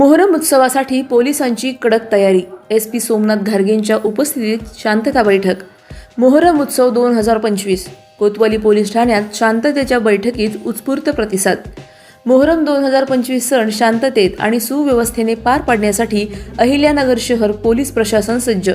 मोहरम उत्सवासाठी पोलिसांची कडक तयारी. एस पी सोमनाथ घारगेंच्या उपस्थितीत शांतता बैठक. मोहरम उत्सव दोन हजार पंचवीस. कोतवाली पोलीस ठाण्यात शांततेच्या बैठकीत उत्स्फूर्त प्रतिसाद. मोहरम दोन हजार पंचवीस सण शांततेत आणि सुव्यवस्थेने पार पाडण्यासाठी अहिल्यानगर शहर पोलीस प्रशासन सज्ज.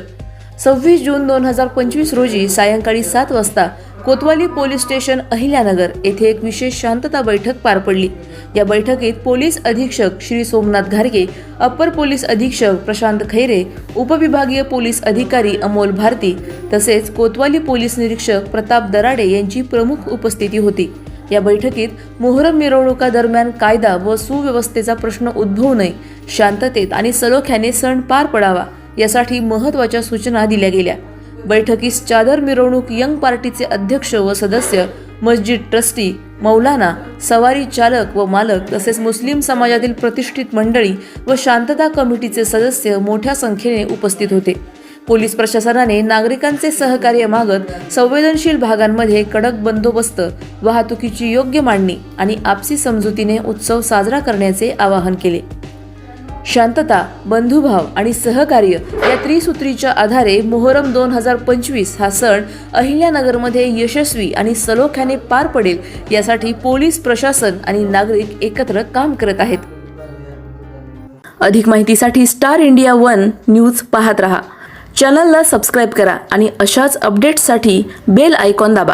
सव्वीस जून दोन हजार पंचवीस रोजी सायंकाळी सात वाजता कोतवाली पोलीस स्टेशन अहिल्यानगर येथे एक विशेष शांतता बैठक पार पडली. या बैठकीत पोलीस अधीक्षक श्री सोमनाथ घारगे अप्पर पोलीस अधीक्षक प्रशांत खैरे उपविभागीय पोलीस अधिकारी अमोल भारती तसेच कोतवाली पोलीस निरीक्षक प्रताप दराडे यांची प्रमुख उपस्थिती होती. या बैठकीत मोहरम मिरवणुकादरम्यान कायदा व सुव्यवस्थेचा प्रश्न उद्भवू नये शांततेत आणि सलोख्याने सण पार पडावा यासाठी महत्त्वाच्या सूचना दिल्या गेल्या. बैठकीस चादर मिरवणूक यंग पार्टीचे अध्यक्ष व सदस्य मस्जिद ट्रस्टी मौलाना सवारी चालक व मालक तसेच मुस्लिम समाजातील प्रतिष्ठित मंडळी व शांतता कमिटीचे सदस्य मोठ्या संख्येने उपस्थित होते. पोलीस प्रशासनाने नागरिकांचे सहकार्य मागत संवेदनशील भागांमध्ये कडक बंदोबस्त वाहतुकीची योग्य मांडणी आणि आपसी समजुतीने उत्सव साजरा करण्याचे आवाहन केले. शांतता बंधुभाव आणि सहकार्य या त्रिसूत्रीच्या आधारे मोहरम दोन हजार पंचवीस हा सण अहिल्यानगरमध्ये यशस्वी आणि सलोख्याने पार पडेल यासाठी पोलीस प्रशासन आणि नागरिक एकत्र काम करत आहेत. अधिक माहितीसाठी स्टार इंडिया वन न्यूज पाहत रहा. चॅनलला सबस्क्राईब करा आणि अशाच अपडेट्ससाठी बेल आयकॉन दाबा.